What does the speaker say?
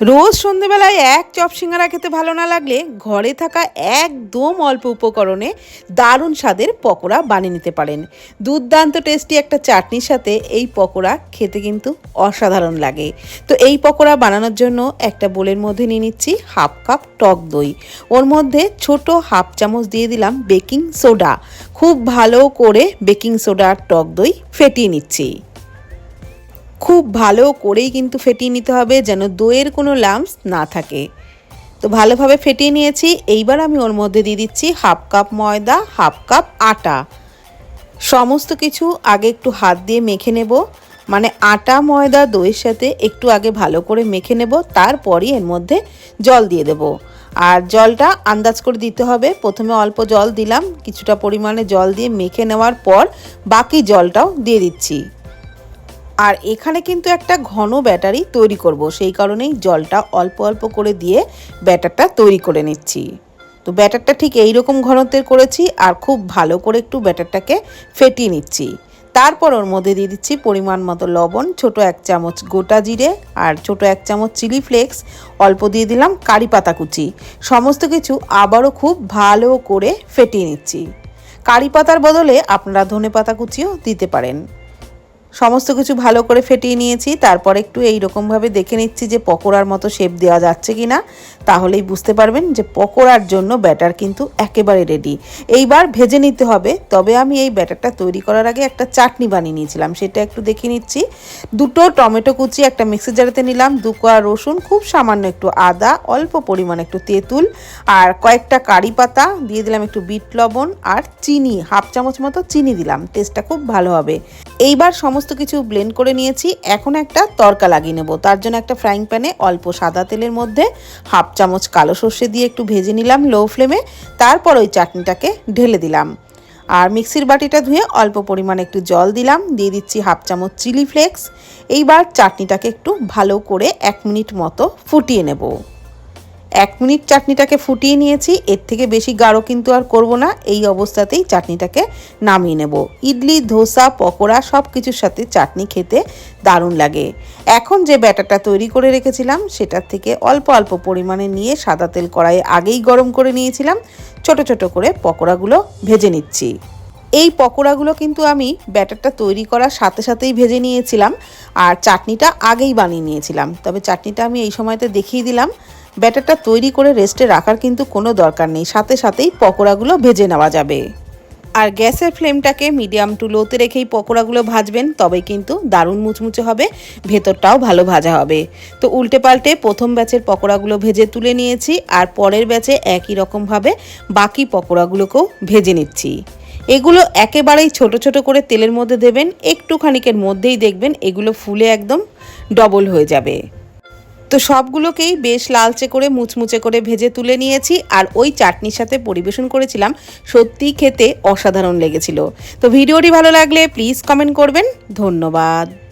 রোজ সন্ধেবেলায় এক চপ সিঙ্গারা খেতে ভালো না লাগলে ঘরে থাকা একদম অল্প উপকরণে দারুণ স্বাদের পকোড়া বানিয়ে নিতে পারেন। দুর্দান্ত টেস্টি একটা চাটনির সাথে এই পকোড়া খেতে কিন্তু অসাধারণ লাগে। তো এই পকোড়া বানানোর জন্য একটা বোলের মধ্যে নিয়ে নিচ্ছি হাফ কাপ টক দই। ওর মধ্যে ছোট হাফ চামচ দিয়ে দিলাম বেকিং সোডা। খুব ভালো করে বেকিং সোডা টক দই ফেটিয়ে নিচ্ছি। খুব ভালো করেই কিন্তু ফেটিয়ে নিতে হবে যেন দইয়ের কোনো লাম্পস না থাকে। তো ভালোভাবে ফেটিয়ে নিয়েছি, এইবার আমি ওর মধ্যে দিয়ে দিচ্ছি হাফ কাপ ময়দা, হাফ কাপ আটা। সমস্ত কিছু আগে একটু হাত দিয়ে মেখে নেব মানে আটা, ময়দা, দইয়ের সাথে একটু আগে ভালো করে মেখে নেব, তারপরই এর মধ্যে জল দিয়ে দেব। আর জলটা আন্দাজ করে দিতে হবে, প্রথমে অল্প জল দিলাম, কিছুটা পরিমাণে জল দিয়ে মেখে নেওয়ার পর বাকি জলটাও দিয়ে দিচ্ছি। আর এখানে কিন্তু একটা ঘন ব্যাটারি তৈরি করব। সেই কারণেই জলটা অল্প অল্প করে দিয়ে ব্যাটারটা তৈরি করে নিচ্ছি। তো ব্যাটারটা ঠিক এই রকম ঘনত্বের করেছি আর খুব ভালো করে একটু ব্যাটারটাকে ফেটিয়ে নিচ্ছি। তারপর ওর মধ্যে দিয়ে দিচ্ছি পরিমাণ মতো লবণ, ছোট এক চামচ গোটা জিরে আর ছোট এক চামচ চিলি ফ্লেক্স, অল্প দিয়ে দিলাম কারি পাতা কুচি। সমস্ত কিছু আবারও খুব ভালো করে ফেটিয়ে নিচ্ছি। কারি পাতার বদলে আপনারা ধনে পাতা কুচিও দিতে পারেন। সমস্ত কিছু ভালো করে ফেটিয়ে নিয়েছি, তারপর একটু এই রকমভাবে দেখে নিচ্ছি যে পকোড়ার মতো শেপ দেওয়া যাচ্ছে কি না তাহলেই বুঝতে পারবেন যে পকোড়ার জন্য ব্যাটার কিন্তু একেবারে রেডি এইবার ভেজে নিতে হবে, তবে আমি এই ব্যাটারটা তৈরি করার আগে একটা চাটনি বানিয়ে নিয়েছিলাম, সেটা একটু দেখে নিচ্ছি। দুটো টমেটো কুচি একটা মিক্সি জারেতে নিলাম, দু কোয়া রসুন, খুব সামান্য একটু আদা, অল্প পরিমাণ একটু তেঁতুল, আর কয়েকটা কারি পাতা, দিয়ে দিলাম একটু বিট লবণ, আর চিনি, হাফ চামচ মতো চিনি দিলাম টেস্টটা খুব ভালো হবে। এইবার সমস্ত কিছু ব্লেন্ড করে নিয়েছি। এখন একটা তরকা লাগিয়ে নেব। তার জন্য একটা ফ্রাইং প্যানে অল্প সাদা তেলের মধ্যে হাফ চামচ কালো সর্ষে দিয়ে একটু ভেজে নিলাম লো ফ্লেমে তারপর ওই চাটনিটাকে ঢেলে দিলাম। আর মিক্সির বাটিটা ধুয়ে অল্প পরিমাণে একটু জল দিলাম। দিয়ে দিচ্ছি হাফ চামচ চিলি ফ্লেক্স এইবার চাটনিটাকে একটু ভালো করে এক মিনিট মতো ফুটিয়ে নেব। এক মিনিট চাটনিটাকে ফুটিয়ে নিয়েছি। এর থেকে বেশি গাঢ় কিন্তু আর করব না। এই অবস্থাতেই চাটনিটাকে নামিয়ে নেব। ইডলি, ধোসা, পকোড়া সব কিছুর সাথে চাটনি খেতে দারুণ লাগে। এখন যে ব্যাটারটা তৈরি করে রেখেছিলাম, সেটার থেকে অল্প অল্প পরিমাণে নিয়ে সাদা তেল কড়াইয়ে আগেই গরম করে নিয়েছিলাম। ছোট ছোট করে পকোড়াগুলো ভেজে নিচ্ছি। এই পকোড়াগুলো কিন্তু আমি ব্যাটারটা তৈরি করার সাথে সাথেই ভেজে নিয়েছিলাম। আর চাটনিটা আগেই বানিয়ে নিয়েছিলাম। তবে চাটনিটা আমি এই সময়তে দেখিয়ে দিলাম। ব্যাটারটা তৈরি করে রেস্টে রাখার কিন্তু কোনো দরকার নেই। সাথে সাথেই পকোড়াগুলো ভেজে নেওয়া যাবে। আর গ্যাসের ফ্লেমটাকে মিডিয়াম টু লোতে রেখেই পকোড়াগুলো ভাজবেন তবে কিন্তু দারুণ মুচমুচে হবে, ভেতরটাও ভালো ভাজা হবে। তো উল্টে পাল্টে প্রথম ব্যাচের পকোড়াগুলো ভেজে তুলে নিয়েছি, আর পরের ব্যাচে একই রকমভাবে বাকি পকোড়াগুলোকেও ভেজে নিচ্ছি। এগুলো একেবারেই ছোট ছোট করে তেলের মধ্যে দেবেন একটু খানিকের মধ্যেই দেখবেন এগুলো ফুলে একদম ডবল হয়ে যাবে। তো সবগুলোকেই বেশ লালচে করে, মুচমুচে করে ভেজে তুলে নিয়েছি আর ওই চাটনির সাথে পরিবেশন করেছিলাম। সত্যিই খেতে অসাধারণ লেগেছিল। তো ভিডিওটি ভালো লাগলে প্লিজ কমেন্ট করবেন। ধন্যবাদ।